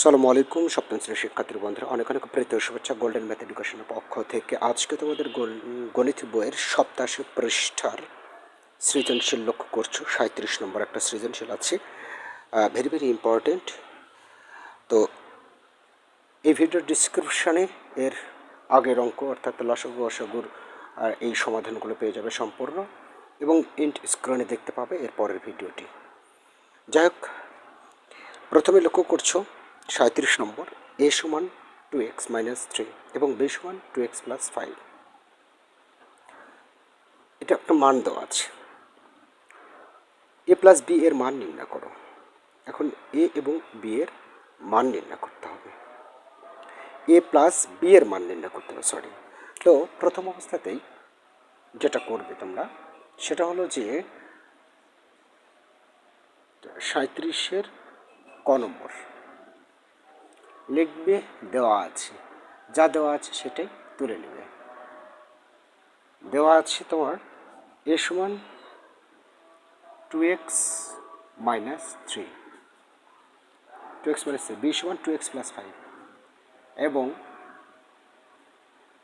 সালামু আলাইকুম সপ্তম শ্রেণির শিক্ষার্থী বন্ধুরা। অনেক অনেক প্রীত শুভেচ্ছা। গোল্ডেন ম্যাথ এডুকেশনের পক্ষ থেকে আজকে তোমাদের গণিত বইয়ের সপ্তাশি পৃষ্ঠার সৃজনশীল লক্ষ্য করছ। সাঁত্রিশ নম্বর একটা সৃজনশীল আছে। ভেরি ভেরি ইম্পর্টেন্ট তো এই ভিডিওর ডিসক্রিপশানে এর আগের অঙ্ক অর্থাৎ লসগু, অসগুর এই সমাধানগুলো পেয়ে যাবে সম্পূর্ণ এবং ইন্ট স্ক্রিনে দেখতে পাবে এর পরের ভিডিওটি। যাই হোক, প্রথমে লক্ষ্য করছ সাঁত্রিশ নম্বর, এ সমান টু এক্স মাইনাস থ্রি এবং বি সমান টু এক্স প্লাস ফাইভ এটা একটা মান দেওয়া আছে। এ প্লাস বি এর মান নির্ণয় করো। এখন এ এবং বি এর মান নির্ণয় করতে হবে। এ প্লাস বি এর মান নির্ণয় করতে হবে সরি তো প্রথম অবস্থাতেই যেটা করবে তোমরা, সেটা হলো যে সাঁত্রিশের ক নম্বর। লিখবে, দেওয়া আছে। যা দেওয়া আছে সেটাই তুলে নেবে। দেওয়া আছে তোমার এ সমান two x minus three. Two x minus three b সমান টু এক্স প্লাস ফাইভ। এবং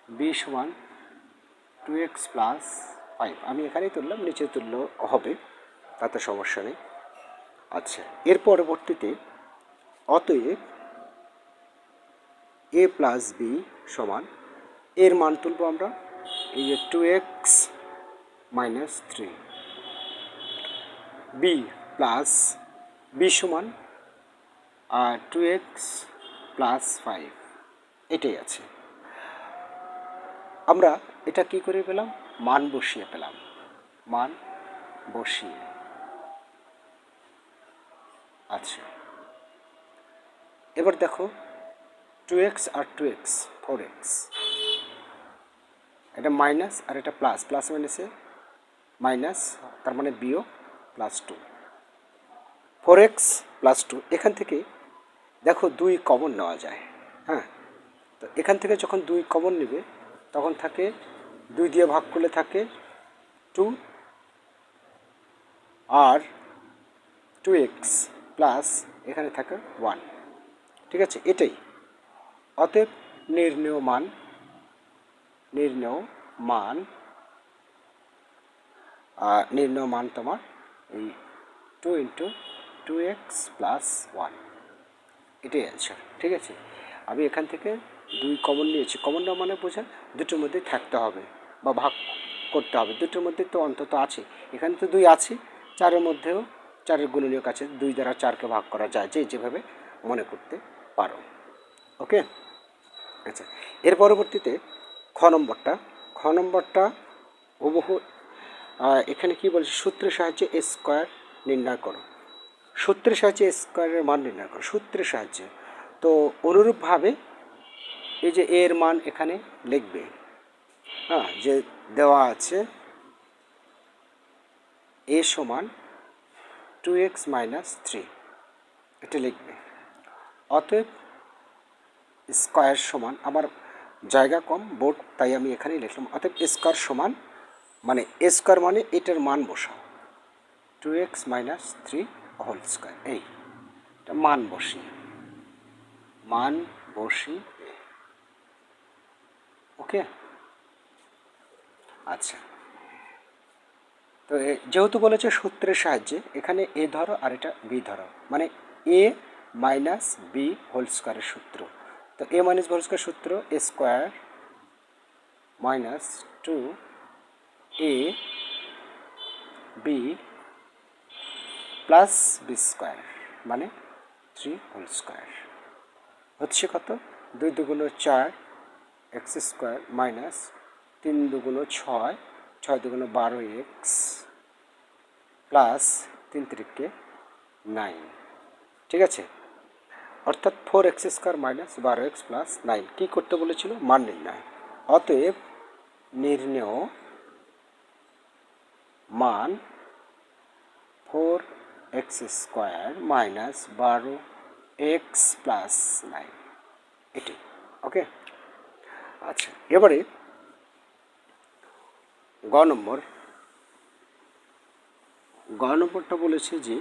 বি সমান টু এক্স প্লাস ফাইভ। আমি এখানেই তুললাম, নিচে তুললেও হবে, তাতে সমস্যা নেই। আচ্ছা এর পরবর্তীতে অতএব এ প্লাস বি সমান, এর মান তুলব আমরা, এই যে two x minus three b plus b সমান, আর টু এক্স প্লাস ফাইভ এটাই আছে। আমরা এটা কি করে পেলাম? মান বসিয়ে পেলাম। মান বসিয়ে। আচ্ছা। এবার দেখো টু এক্স আর টু এক্স ফোর এক্স এটা মাইনাস আর এটা প্লাস প্লাস মাইনাসে মাইনাস তার মানে bio plus two four x plus two এখান থেকে দেখো দুই কমন নেওয়া যায় হ্যাঁ? তো এখান থেকে যখন দুই কমন নেবে, তখন থাকে দুই দিয়ে ভাগ করলে থাকে টু আর টু এক্স প্লাস এখানে থাকে ওয়ান ঠিক আছে? এটাই। অতএব নির্ণেয় মান নির্ণেয় মান নির্ণেয় মান তোমার এই two into two x plus one এটাই অ্যান্সার ঠিক আছে? আমি এখান থেকে দুই কমন নিয়েছি। কমন নেওয়া মানে বোঝেন দুটোর মধ্যে থাকতে হবে বা ভাগ করতে হবে। দুটোর মধ্যে তো অন্তত আছে। এখানে তো দুই আছে, চারের মধ্যেও চারের গুণনীয়ক আছে। দুই দ্বারা চারকে ভাগ করা যায় যে যেভাবে মনে করতে পারো। ওকে আচ্ছা এর পরবর্তীতে খ নম্বরটা। খ নম্বরটা হুবহু এখানে কি বলছে? সূত্রের সাহায্যে স্কোয়ার নির্ণয় করো। সূত্রের সাহায্যে স্কোয়ারের মান নির্ণয় করো, সূত্রের সাহায্যে। তো অনুরূপভাবে এই যে এর মান এখানে লিখবে হ্যাঁ যে দেওয়া আছে এ সমান টু এক্স মাইনাস থ্রি, এটা লিখবে। অতএব স্কোয়ার সমান, আমার জায়গা কম বোর্ড তাই আমি এখানেই লিখলাম। অতএব স্কোয়ার সমান মানে স্কোয়ার মানে এটার মান বসাও two x minus three whole square এই, এটা মান বসি মান বসি ওকে? আচ্ছা। তো এ- যেহেতু বলেছে সূত্রের সাহায্যে, এখানে এ ধরো আর এটা বি ধরো। মানে এ মাইনাস বি হোল স্কোয়ারের সূত্র। তো এ মাইনাস হোল স্কোয়ার সূত্র? A square minus two a b plus b square মানে থ্রি হোল স্কোয়ার। হচ্ছে কত? দুই দুগুণ চার এক্স স্কোয়ার মাইনাস তিন দুগুণ ছয় ছয় দুগুণ বারো এক্স প্লাস তিন তিরিকে নাইন। ঠিক আছে? অর্থাৎ ফোর এক্স স্কোয়ার মাইনাস বারো এক্স প্লাস নাইন। কী করতে বলেছিল? মান নির্ণয়। অতএব নির্ণেয় মান ফোর এক্স স্কোয়ার মাইনাস বারো এক্স প্লাস নাইন। এটি। ওকে? আচ্ছা এবারে গ নম্বর। গ নম্বরটা বলেছে যে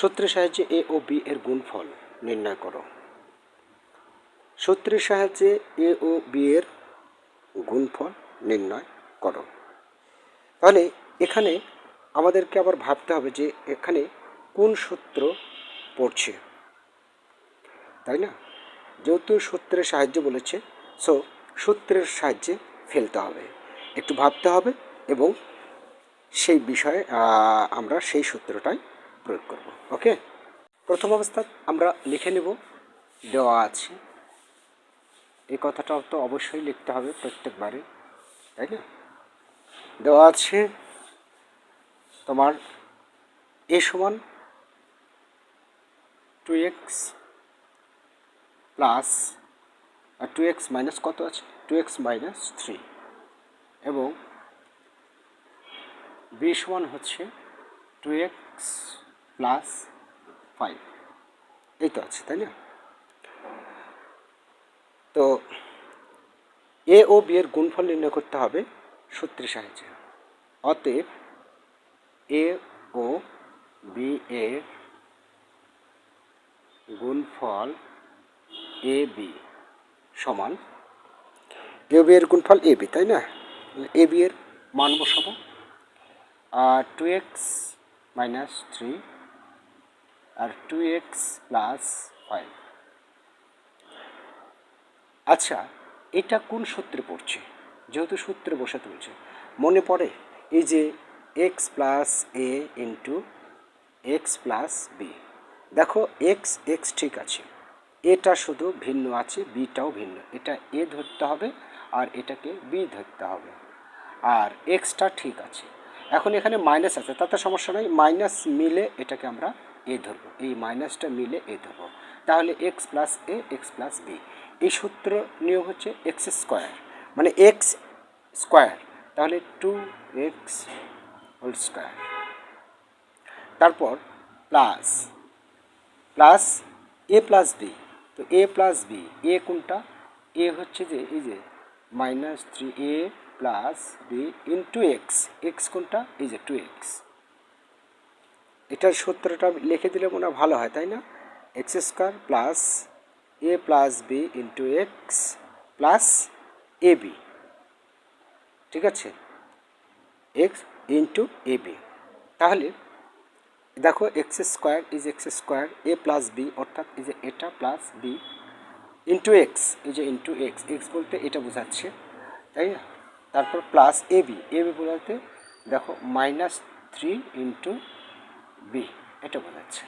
সূত্রের সাহায্যে এ ও বি এর গুণফল নির্ণয় করো। সূত্রের সাহায্যে এ ও বি এর গুণফল নির্ণয় করো। তাহলে এখানে আমাদেরকে আবার ভাবতে হবে যে এখানে কোন সূত্র পড়ছে। তাই না? যেহেতু সূত্রের সাহায্য বলেছে সো সূত্রের সাহায্যে ফেলতে হবে। একটু ভাবতে হবে এবং সেই বিষয়ে আমরা সেই সূত্রটাই প্রয়োগ করব ওকে প্রথম অবস্থা আমরা লিখে নেব, দেওয়া আছে। এই কথাটাও তো অবশ্যই লিখতে হবে প্রত্যেকবারে তাই না? দেওয়া আছে, তোমার এ সমান টু এক্স প্লাস আর টু এক্স মাইনাস কত আছে? টু এক্স মাইনাস থ্রি এবং বি সমান হচ্ছে টু এক্স প্লাস ফাইভ এই তো আছে, তাই না? তো এ ও বি এর গুণফল নির্ণয় করতে হবে সূত্রের সাহায্যে অতএব এ ও বি এর গুণফল এ বি সমান এ বি এর গুণফল এ বি তাই না? এ বি এর মান বসাবো। টু এক্স মাইনাস থ্রি আর টু এক্স প্লাস ফাইভ আচ্ছা এটা কোন সূত্রে পড়ছে? যেহেতু সূত্রে বসাতে বলছে মনে পড়ে? এই যে x plus a into x plus b দেখো এক্স এক্স ঠিক আছে। এটা শুধু ভিন্ন আছে বিটাও ভিন্ন। এটা এ ধরতে হবে আর এটাকে বি ধরতে হবে। আর এক্সটা ঠিক আছে। এখন এখানে মাইনাস আছে, তাতে সমস্যা নাই। মাইনাস মিলে এটাকে আমরা এ ধরবো, এই মাইনাসটা মিলে এ ধরবো। তাহলে x plus a x plus b এই সূত্র নিয়ম হচ্ছে এক্স স্কোয়ার মানে এক্স স্কোয়ার তাহলে টু এক্স হোল স্কোয়ার তারপর plus plus a plus b তো এ প্লাস বি এ কোনটা? এ হচ্ছে যে, এই যে minus three a plus b into x x কোনটা? এই যে টু এক্স এটার সূত্রটা লিখে দিলে মনে হয় ভালো হয়, তাই না? X square plus a plus b into x plus a b, ঠিক আছে? X into a b. তাহলে দেখো x square is x square, a plus b, অর্থাৎ যে এটা প্লাস বি ইন্টু এক্স, এই যে ইন্টু এক্স এক্স বলতে এটা বোঝাচ্ছে, তাই না? তারপর plus a b a b বোঝাতে দেখো মাইনাস থ্রি ইন্টু বি, এটা বোঝাচ্ছে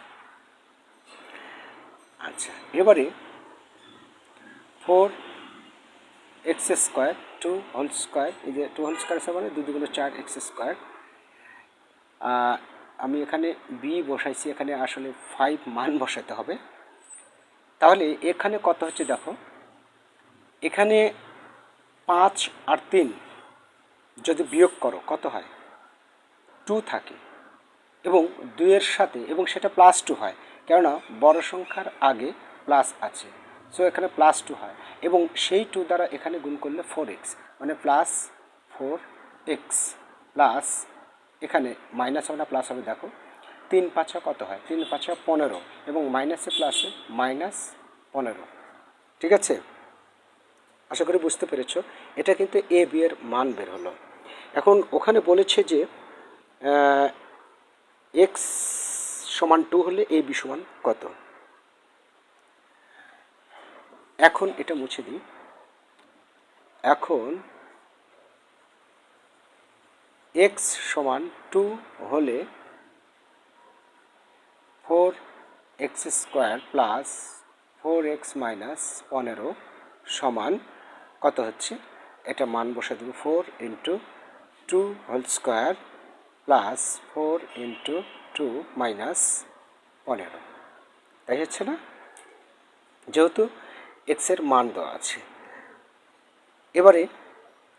আচ্ছা এবারে four x square two whole square এই যে টু হোল স্কোয়ার আছে মানে দুগুলো চার এক্স স্কোয়ার আমি এখানে বি বসাইছি, এখানে আসলে ফাইভ মান বসাতে হবে। তাহলে এখানে কত হচ্ছে দেখো, এখানে পাঁচ আর তিন যদি বিয়োগ করো, কত হয়? টু থাকে। এবং দুইয়ের সাথে, এবং সেটা প্লাস টু হয়। কেননা বড় সংখ্যার আগে প্লাস আছে। সো এখানে প্লাস টু হয়। এবং সেই টু দ্বারা এখানে গুণ করলে ফোর এক্স মানে প্লাস ফোর এক্স প্লাস এখানে মাইনাস হবে না প্লাস হবে, দেখো। তিন পাঁচা কত হয়? তিন পাঁচা পনেরো। এবং মাইনাসে প্লাসে মাইনাস পনেরো। ঠিক আছে? আশা করি বুঝতে পেরেছ। এটা কিন্তু এ বি এর মান বের হলো। এখন ওখানে বলেছে যে এক্স সমান টু হলে এ বি সমান কত? এখন এটা মুছে দিই। এখন এক্স সমান টু হলে four x square plus four x minus পনেরো সমান কত হচ্ছে? এটা মান বসে দেবো four into two whole square plus four into two minus পনেরো। তাই হচ্ছে না? যেহেতু এক্সের মান দেওয়া আছে। এবারে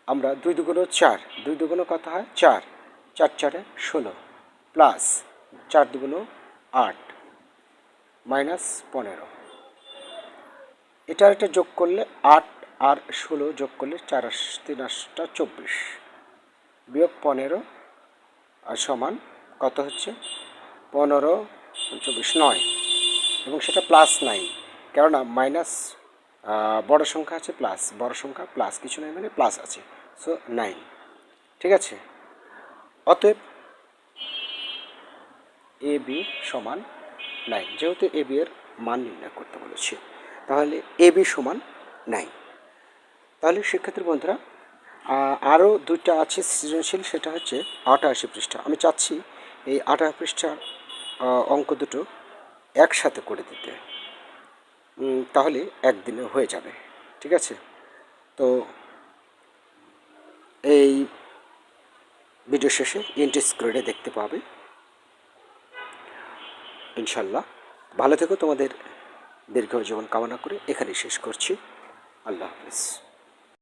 আমরা দুই দুগুলো চার, দুই দুগুলো কত হয়? চার। চার চারে ষোলো প্লাস চার দুগুলো আট মাইনাস পনেরো। এটা এটা যোগ করলে আট আর ষোলো যোগ করলে চার তিন আশটা চব্বিশ। বিয়োগ পনেরো সমান কত হচ্ছে? পনেরো চব্বিশ নয়। এবং সেটা প্লাস নাইন কেননা মাইনাস বড় সংখ্যা আছে প্লাস বড় সংখ্যা প্লাস কিছু নয় মানে প্লাস আছে। সো নাইন ঠিক আছে? অতএব এ বি সমান নাইন যেহেতু এ বি এর মান নির্ণয় করতে বলেছে। তাহলে এ বি সমান নাইন তাহলে শিক্ষার্থী বন্ধুরা আরও দুইটা আছে সৃজনশীল, সেটা হচ্ছে আটাশি পৃষ্ঠা। আমি চাচ্ছি এই আঠারো পৃষ্ঠার অঙ্ক দুটো একসাথে করে দিতে। তাহলে একদিনে হয়ে যাবে। ঠিক আছে? তো এই ভিডিও শেষে ইন্টারেস্ট গ্রেডে দেখতে পাবে। ইনশাল্লাহ। ভালো থেকো তোমাদের দীর্ঘ জীবন কামনা করে এখানেই শেষ করছি। আল্লাহ হাফিজ।